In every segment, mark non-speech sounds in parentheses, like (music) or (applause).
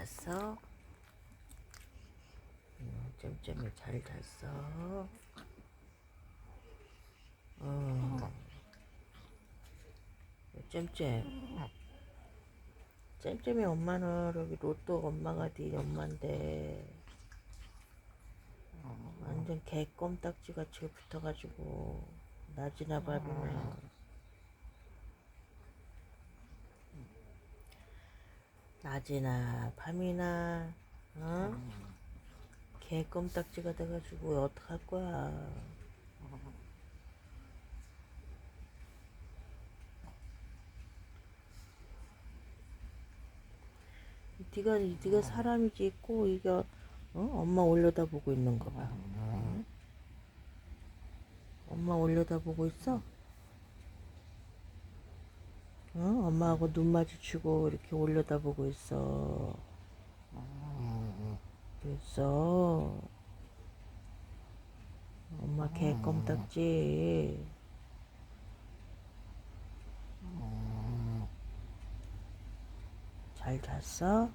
잘 잤어? 음, 잼잼이 잘 잤어? 어. 잼잼. 잼잼이 엄마는 여기 로또 엄마가 네 엄마인데 완전 개 껌딱지 같이 붙어가지고 낮이나 밤이나 낮이나 밤이나 어? 개 껌딱지가 돼가지고 어떡할 거야 네가 네가 사람이지 있고 이게 어? 엄마 올려다보고 있는 거 봐. 응? 엄마 올려다보고 있어? 어? 엄마하고 눈 마주치고 이렇게 올려다보고 있어. 됐어. 엄마 개 껌딱지. 잘 잤어?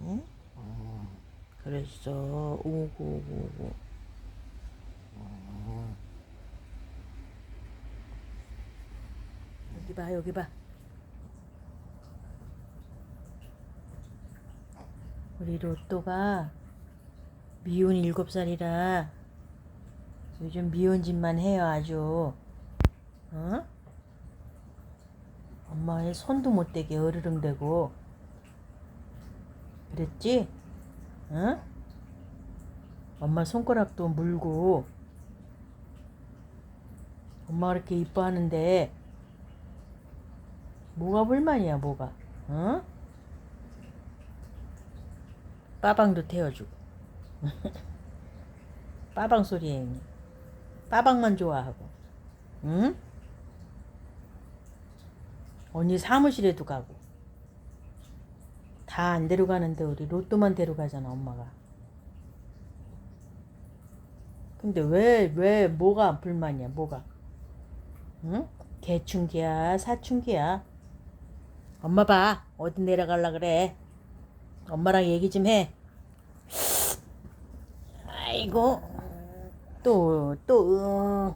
응? 그랬어. 오고 오고 오고. 여기 봐 여기 봐. 우리 로또가 미운 일곱 살이라 요즘 미운 짓만 해요 아주. 어? 엄마의 손도 못 대게 어르릉대고 그랬지? 응? 엄마 손가락도 물고 엄마 그렇게 이뻐하는데 뭐가 불만이야 뭐가 응? 빠방도 태워주고. (laughs) 빠방 소리에 빠방만 좋아하고. 응? 언니 사무실에도 가고. 다 안 데려가는데 우리 로또만 데려가잖아 엄마가. 근데 왜 왜 뭐가 불만이야 뭐가? 응? 개충기야 사춘기야? 엄마 봐 어디 내려갈라 그래 엄마랑 얘기 좀 해 아이고 또 또 응.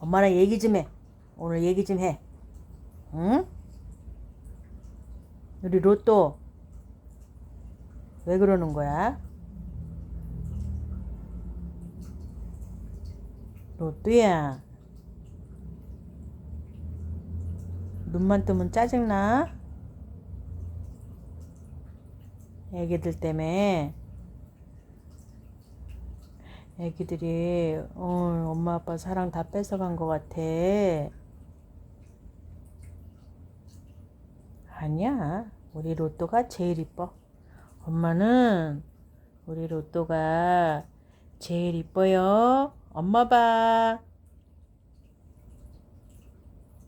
엄마랑 얘기 좀 해 오늘 얘기 좀 해 응? 우리 로또 왜 그러는 거야? 로또야 눈만 뜨면 짜증나? 애기들 때문에 애기들이 어, 엄마 아빠 사랑 다 뺏어간 것 같아 아니야. 우리 로또가 제일 이뻐. 엄마는 우리 로또가 제일 이뻐요. 엄마 봐.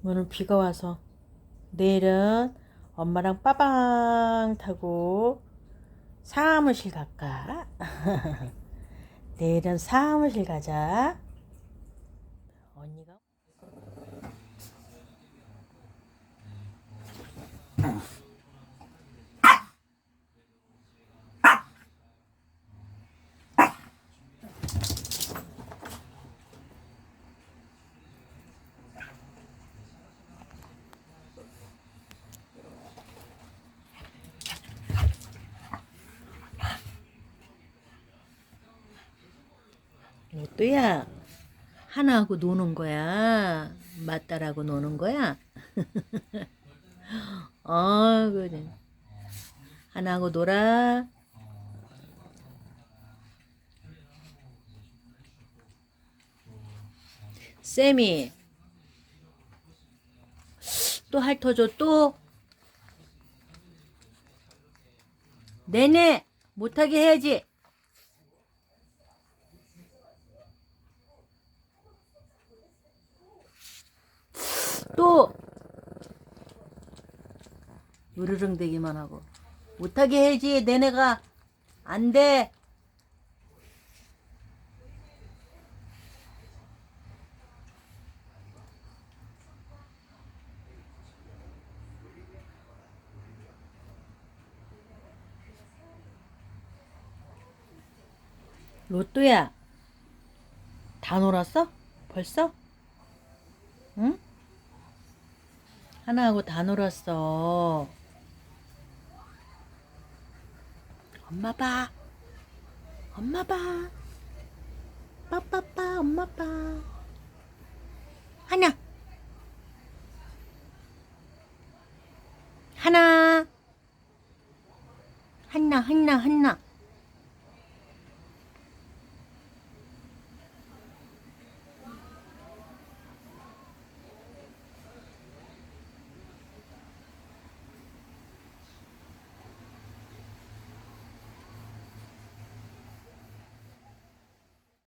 오늘 비가 와서 내일은 엄마랑 빠방 타고 사무실 갈까? (laughs) 내일은 사무실 가자. 언니가 (laughs) 로또야? 하나하고 노는 거야. 맞다라고 노는 거야? (laughs) 어 그래. 하나하고 놀아. 쌤이 또 핥아줘 또? 내내 못하게 해야지 또 으르렁 대기만 하고 못하게 해야지 내내가 안 돼. 로또야, 다 놀았어? 벌써? 응? 하나하고 다 놀았어. 엄마 봐. 엄마 봐. 빠빠빠, 엄마 봐. 하나. 하나. 하나, 하나, 하나.